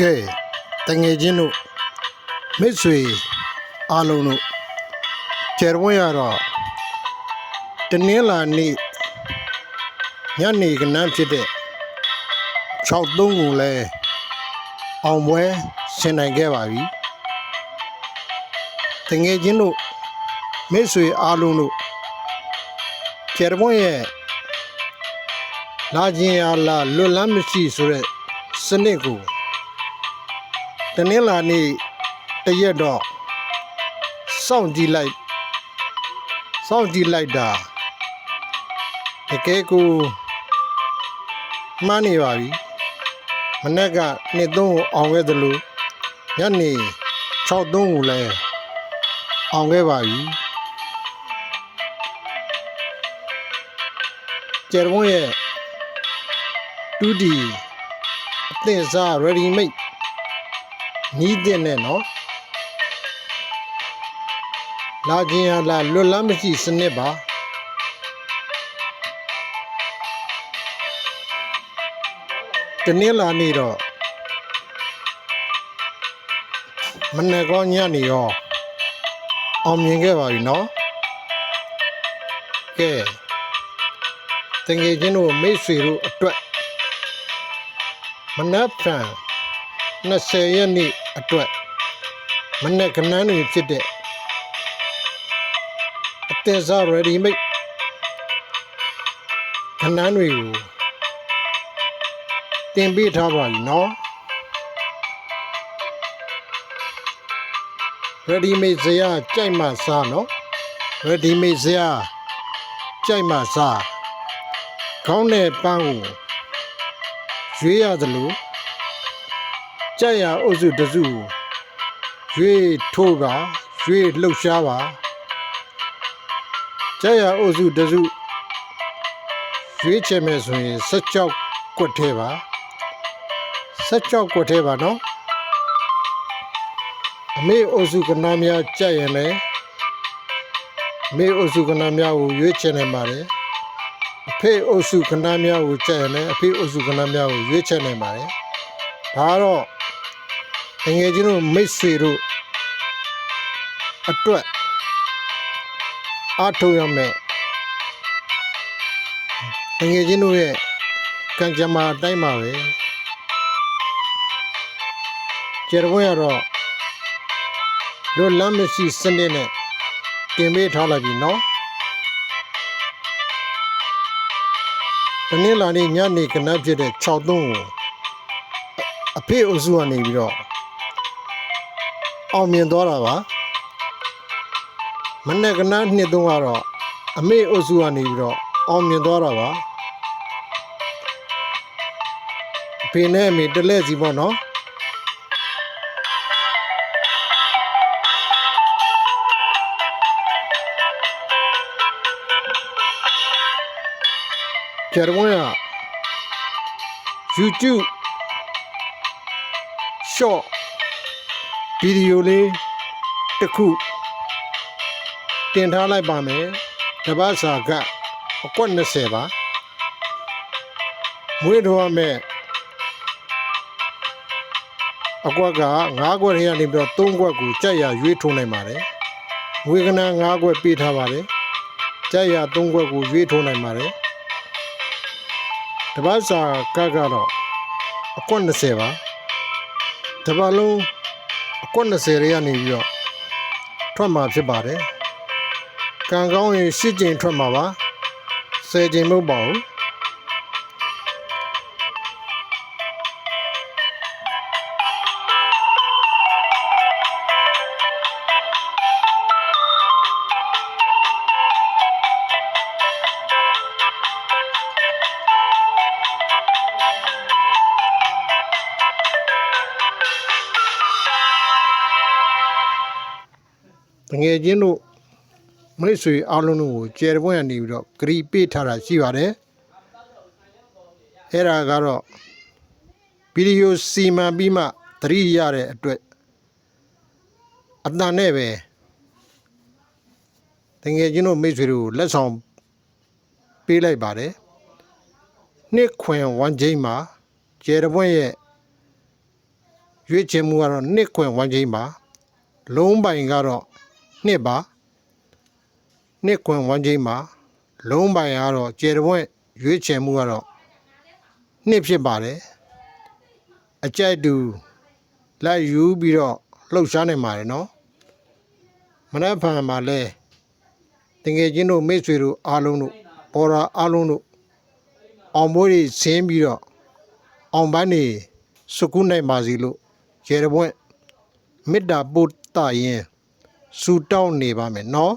ကဲတငယ်ချင်းတို့မိတ်ဆွေအားလုံးတို့ကျေရဝင်းရတော့တနင်္လာနေ့ညနေကနန်းဖြစ်တဲ့6သုံးကိုလည်းအောင်ပွဲဆင်နိုင်ခဲ့ပါပြီတငယ်ချင်းတို့မိတ်ဆွေအားလုံးတို့ကျေရဝင်းရဲ့လာခြင်းအားလာလွတ်လန်းမရှိဆိုတဲ့စနစ်ကို တနင်္လာနေ့တရက်တော့စောင့်ကြည့်လိုက်စောင့်ကြည့်လိုက်တာတကယ်ကိုမှန်းနေပါပြီမနေ့ကနှစ်သုံးကိုအောင်ခဲ့သလိုညနေ6သုံးကိုလည်းအောင်ခဲ့ပါပြီကျယ်ဝန်းရဲ့တူဒီအသင့်စား ready made နီးတဲ့နဲ့နော်လာခြင်းဟာလာလွတ်လန်းမရှိစနစ်ပါတနင်္လာနေ့တော့မနေ့ကောညနေရောအောင်မြင်ခဲ့ပါပြီနော်ကဲတငယ်ချင်းတို့မိတ်ဆွေတို့အတွက်မနက်ဖြန်20ရက်နေ့ အတွက်မနေ့ကနန်းတွေဖြစ်တဲ့အသင်္စား ready made ကနန်းတွေကိုတင်ပေးထားပါပြီနော် ready made ဇရာကြိုက်မှစားနော် ready made ဇရာကြိုက်မှစားခေါင်းနဲ့ပန်းကိုရွေးရသလို ကြက်ရအုပ်စုတစ်စုကိုရွေးထိုးပါရွေးလှုပ်ရှားပါကြက်ရအုပ်စုတစ်စုရွေးချယ်မယ်ဆိုရင်16ကွက်ထဲပါ16ကွက်ထဲပါနော်အမေအုပ်စုကနာများကြက်ရင်လည်းအမေအုပ်စုကနာများကိုရွေးချယ်နိုင်ပါတယ်အဖေအုပ်စုကနာများကိုကြက်ရင်လည်းအဖေအုပ်စုကနာများကိုရွေးချယ်နိုင်ပါတယ်ဒါကတော့ ငငယ်ချင်းတို့မိတ်ဆွေတို့အတွက်အားထုတ်ရမယ်ငငယ်ချင်းတို့ရဲ့ကံကြမ္မာအတိုင်းပါပဲကျေရဝဲရတော့လွတ်လမ်းမရှိစနစ်နဲ့တင်ပေးထားလိုက်ပြီနော်တနင်္လာနေ့ညနေကနပ်ဖြစ်တဲ့6သုံးကိုအဖေအုပ်စုကနေပြီးတော့ အောင်မြင်သွားတာပါမနေ့ကနန်းနှစ်သုံးကတော့အမေအုပ်စုကနေပြီးတော့အောင်မြင်သွားတာပါအဖေနဲ့အမေတလဲစီပေါ့နော်ကျရဝန်းက YouTube short ဗီဒီယိုလေးတစ်ခုတင်ထားလိုက်ပါမယ်တပတ်စာကအကွက်20ပါမွေးတော်မဲ့အကွက်က9ကွက်ထဲကနေပြီးတော့3ကွက်ကိုကြက်ရရွေးထုံးနိုင်ပါတယ်ငွေကနန်း9ကွက်ပေးထားပါတယ်ကြက်ရ3ကွက်ကိုရွေးထုံးနိုင်ပါတယ်တပတ်စာကကတော့အကွက်20ပါတပတ်လုံး အကွက်20ရေကနေပြီးတော့ထွက်မှာဖြစ်ပါတယ်။ကံကောင်းရင်၈ကျင်ထွက်မှာပါ။10ကျင်မဟုတ်ပါဘူး။ ငယ်ချင်းတို့မိတ်ဆွေအားလုံးတို့ကိုကျယ်ပွင့်ကနေပြီးတော့ဂရီပေးထားတာရှိပါတယ်။အဲ့ဒါကတော့ဗီဒီယိုစီမံပြီးမှသတိရတဲ့အတွက်အတန်နဲ့ပဲတငယ်ချင်းတို့မိတ်ဆွေတို့ကိုလက်ဆောင်ပေးလိုက်ပါတယ်။နှစ်ခွင်ဝမ်ချိန်မှာကျယ်ပွင့်ရဲ့ရွေးချယ်မှုကတော့နှစ်ခွင်ဝမ်းချင်းပါလုံးပိုင်ကတော့ နှစ်ပါနှစ်ခွင်ဝမ်းချင်းပါလုံးပိုင်ကတော့ကျေတပွင့်ရွေးချယ်မှုကတော့နှစ်ဖြစ်ပါတယ်အကြိုက်တူလက်ယူပြီးတော့လှုပ်ရှားနေပါတယ်နော်မနက်ဖြန်မှာလဲတငယ်ချင်းတို့မိတ်ဆွေတို့အားလုံးတို့ပေါ်တာအားလုံးတို့အောင်ပွဲတွေဆင်းပြီးတော့အောင်ပန်းတွေစုကုနိုင်ပါစီလို့ကျေတပွင့်မေတ္တာပို့တရင် ဆူတောင်းနေပါမယ်နော်